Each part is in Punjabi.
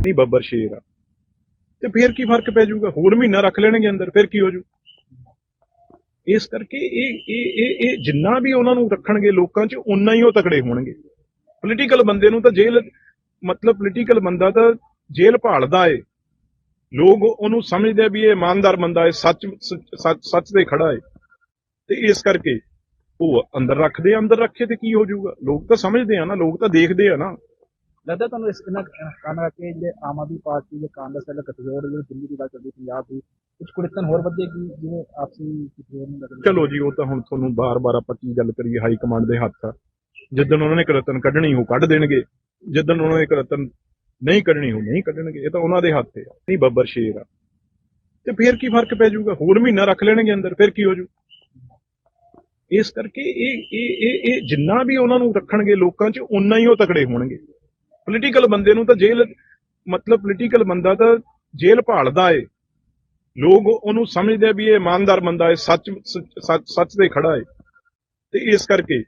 ਨਹੀਂ ਬੱਬਰ ਸ਼ੇਰ ਆ। ਤੇ ਫੇਰ ਕੀ ਫ਼ਰਕ ਪੈ ਜਾਊਗਾ? ਹੋਰ ਮਹੀਨਾ ਰੱਖ ਲੈਣਗੇ ਅੰਦਰ ਫਿਰ ਕੀ ਹੋ ਜੂ ਇਸ ਕਰਕੇ ਇਹ ਇਹ ਇਹ ਇਹ ਜਿੰਨਾ ਵੀ ਉਹਨਾਂ ਨੂੰ ਰੱਖਣਗੇ ਲੋਕਾਂ 'ਚ ਉਨਾ ਹੀ ਉਹ ਤਕੜੇ ਹੋਣਗੇ। ਪੋਲੀਟੀਕਲ ਬੰਦੇ ਨੂੰ ਤਾਂ ਜੇਲ੍ਹ ਮਤਲਬ ਪੋਲੀਟੀਕਲ ਬੰਦਾ ਤਾਂ ਜੇਲ੍ਹ ਭਾਲਦਾ ਏ। ਲੋਕ ਉਹਨੂੰ ਸਮਝਦੇ ਆ ਵੀ ਇਹ ਇਮਾਨਦਾਰ ਬੰਦਾ ਏ ਸੱਚ ਸੱਚ ਤੇ ਖੜਾ ਏ। ਤੇ ਇਸ ਕਰਕੇ ਉਹ ਅੰਦਰ ਰੱਖਦੇ ਆ, ਅੰਦਰ ਰੱਖੇ ਤੇ ਕੀ ਹੋ ਜਾਊਗਾ? ਲੋਕ ਤਾਂ ਸਮਝਦੇ ਆ ਨਾ ਲੋਕ ਤਾਂ ਦੇਖਦੇ ਆ ਨਾ। ਲੱਗਦਾ ਤੁਹਾਨੂੰ ਇਸ ਇਹਨਾਂ ਕਾਰਨ ਕਰਕੇ ਜਿਹੜੇ ਆਮ ਆਦਮੀ ਪਾਰਟੀ ਦੇ ਕਾਂਗਰਸ ਵਾਲੇ ਗਠਜੋੜ ਜਿਹੜੇ ਦਿੱਲੀ ਦੀ ਗੱਲ ਚੱਲਦੀ, ਪੰਜਾਬ ਦੀ ਕੁਝ ਕੁੜਤਨ ਹੋਰ ਵਧੇਗੀ ਜਿਵੇਂ ਆਪਸੀ ਗਠਜੋੜ ਨੂੰ ਲੱਗਦਾ? ਚਲੋ ਜੀ, ਉਹ ਤਾਂ ਹੁਣ ਤੁਹਾਨੂੰ ਬਾਰ-ਬਾਰ ਆਪਾਂ ਕੀ ਗੱਲ ਕਰੀਏ, ਹਾਈ ਕਮਾਂਡ ਦੇ ਹੱਥ ਆ। ਜਿੱਦਣ ਉਹਨਾਂ ਨੇ ਕਰਤਨ ਕੱਢਣੀ, ਉਹ ਕੱਢ ਦੇਣਗੇ। ਜਿੱਦਣ ਉਹਨਾਂ ਨੇ ਕਰਤਨ ਨਹੀਂ ਕੱਢਣੀ, ਉਹ ਨਹੀਂ ਕੱਢਣਗੇ। ਇਹ ਤਾਂ ਉਹਨਾਂ ਦੇ ਹੱਥ ਤੇ ਆ। ਨਹੀਂ ਬੱਬਰ ਸ਼ੇਰ ਆ। ਤੇ ਫੇਰ ਕੀ ਫ਼ਰਕ ਪੈ ਜਾਊਗਾ? ਹੋਰ ਮਹੀਨਾ ਰੱਖ ਲੈਣਗੇ ਅੰਦਰ, ਫਿਰ ਕੀ ਹੋ ਜੂ? ਇਸ ਕਰਕੇ ਇਹ ਇਹ ਇਹ ਇਹ ਜਿੰਨਾ ਵੀ ਉਹਨਾਂ ਨੂੰ ਰੱਖਣਗੇ ਲੋਕਾਂ 'ਚ ਉਨਾ ਹੀ ਉਹ ਤਕੜੇ ਹੋਣਗੇ। ਪੋਲੀਟੀਕਲ ਬੰਦੇ ਨੂੰ ਤਾਂ ਜੇਲ੍ਹ ਮਤਲਬ ਪੋਲੀਟੀਕਲ ਬੰਦਾ ਤਾਂ ਜੇਲ੍ਹ ਭਾਲਦਾ ਏ। ਲੋਕ ਉਹਨੂੰ ਸਮਝਦੇ ਆ ਵੀ ਇਹ ਇਮਾਨਦਾਰ ਬੰਦਾ ਏ ਸੱਚ ਸੱਚ ਤੇ ਖੜਾ ਏ। ਤੇ ਇਸ ਕਰਕੇ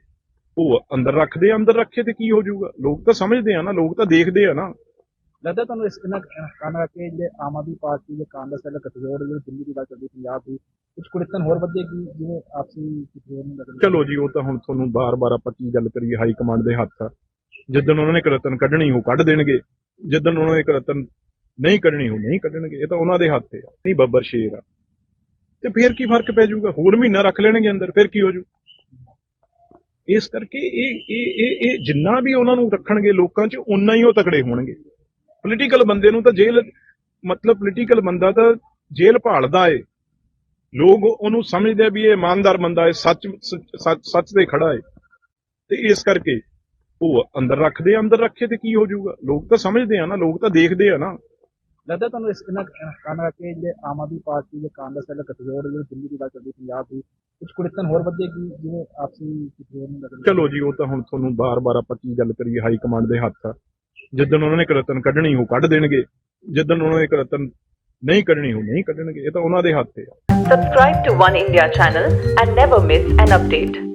ਉਹ ਅੰਦਰ ਰੱਖਦੇ ਆ, ਅੰਦਰ ਰੱਖੇ ਤੇ ਕੀ ਹੋ ਜਾਊਗਾ? ਲੋਕ ਤਾਂ ਸਮਝਦੇ ਆ ਨਾ ਲੋਕ ਤਾਂ ਦੇਖਦੇ ਆ ਨਾ। ਲੱਗਦਾ ਤੁਹਾਨੂੰ ਇਸ ਇਹਨਾਂ ਕਾਰਨ ਕਰਕੇ ਜਿਹੜੇ ਆਮ ਆਦਮੀ ਪਾਰਟੀ ਦੇ ਕਾਂਗਰਸ ਵਾਲੇ ਗਠਜੋੜ ਜਿਹੜੇ ਦਿੱਲੀ ਦੀ ਗੱਲ ਚੱਲਦੀ ਪੰਜਾਬ ਦੀ ਕੁਝ ਕੁੜਤਨ ਹੋਰ ਵਧੇਗੀ ਜਿਵੇਂ ਆਪਸੀ ਚਲੋ ਜੀ ਉਹ ਤਾਂ ਹੁਣ ਤੁਹਾਨੂੰ ਬਾਰ-ਬਾਰ ਆਪਾਂ ਕੀ ਗੱਲ ਕਰੀਏ ਹਾਈ ਕਮਾਂਡ ਦੇ ਹੱਥ ਆ। ਜਿੱਦਣ ਉਹਨਾਂ ਨੇ ਇੱਕ ਰਤਨ ਕੱਢਣੀ ਉਹ ਕੱਢ ਦੇਣਗੇ। ਜਿੱਦਣ ਉਹਨਾਂ ਨੇ ਕਰਤਨ ਨਹੀਂ ਕੱਢਣੀ ਉਹ ਨਹੀਂ ਕੱਢਣਗੇ। ਇਹ ਤਾਂ ਉਹਨਾਂ ਦੇ ਹੱਥ ਤੇ ਆ, ਨਹੀਂ ਬੱਬਰ ਸ਼ੇਰ ਆ। ਤੇ ਫੇਰ ਕੀ ਫ਼ਰਕ ਪੈ ਜਾਊਗਾ? ਹੋਰ ਮਹੀਨਾ ਰੱਖ ਲੈਣਗੇ ਅੰਦਰ, ਫਿਰ ਕੀ ਹੋ ਜੂ ਇਸ ਕਰਕੇ ਇਹ ਇਹ ਇਹ ਇਹ ਜਿੰਨਾ ਵੀ ਉਹਨਾਂ ਨੂੰ ਰੱਖਣਗੇ ਲੋਕਾਂ 'ਚ ਉਨਾ ਹੀ ਉਹ ਤਕੜੇ ਹੋਣਗੇ। ਪੋਲੀਟੀਕਲ ਬੰਦੇ ਨੂੰ ਤਾਂ ਜੇਲ੍ਹ, ਮਤਲਬ ਪੋਲੀਟੀਕਲ ਬੰਦਾ ਤਾਂ ਜੇਲ੍ਹ ਭਾਲਦਾ ਏ। ਲੋਕ ਉਹਨੂੰ ਸਮਝਦੇ ਵੀ ਇਹ ਇਮਾਨਦਾਰ ਬੰਦਾ ਏ, ਸੱਚ ਸੱਚ ਸੱਚ ਤੇ ਖੜਾ ਏ। ਤੇ ਇਸ ਕਰਕੇ ਉਹ ਅੰਦਰ ਰੱਖਦੇ ਆ, ਅੰਦਰ ਰੱਖੇ ਤੇ ਕੀ ਹੋ ਜਾਊਗਾ? ਲੋਕ ਤਾਂ ਸਮਝਦੇ ਆ ਨਾ ਲੋਕ ਤਾਂ ਦੇਖਦੇ ਆ ਨਾ। ਲੱਗਦਾ ਤੁਹਾਨੂੰ ਇਸ ਇਹਨਾਂ ਕਾਰਨ ਕਰਕੇ ਜਿਹੜੇ ਆਮ ਆਦਮੀ ਪਾਰਟੀ ਦੇ ਕਾਂਗਰਸ ਵਾਲੇ ਗਠਜੋੜ ਜਿਹੜੇ ਦਿੱਲੀ ਦੀ ਗੱਲ ਚੱਲਦੀ ਪੰਜਾਬ ਦੀ ਕੁਝ ਕੁੜਤਨ ਹੋਰ ਵਧੇਗੀ ਜਿਵੇਂ ਆਪਸੀ ਗਠਜੋੜ ਨੂੰ ਲੱਗਦਾ ਚਲੋ ਜੀ ਉਹ ਤਾਂ ਹੁਣ ਤੁਹਾਨੂੰ ਬਾਰ-ਬਾਰ ਆਪਾਂ ਕੀ ਗੱਲ ਕਰੀਏ ਹਾਈ ਕਮਾਂਡ ਦੇ ਹੱਥ ਆ। ਜਿੱਦਣ ਉਹਨਾਂ ਨੇ ਕਰਤਨ ਕੱਢਣੀ ਉਹ ਕੱਢ ਦੇਣਗੇ। ਜਿੱਦਣ ਉਹਨਾਂ ਨੇ ਕਰਤਨ ਨਹੀਂ ਕੱਢਣੀ ਉਹ ਨਹੀਂ ਕੱਢਣਗੇ। ਇਹ ਤਾਂ ਉਹਨਾਂ ਦੇ ਹੱਥ ਤੇ ਆ। Subscribe to One India channel and never miss an update.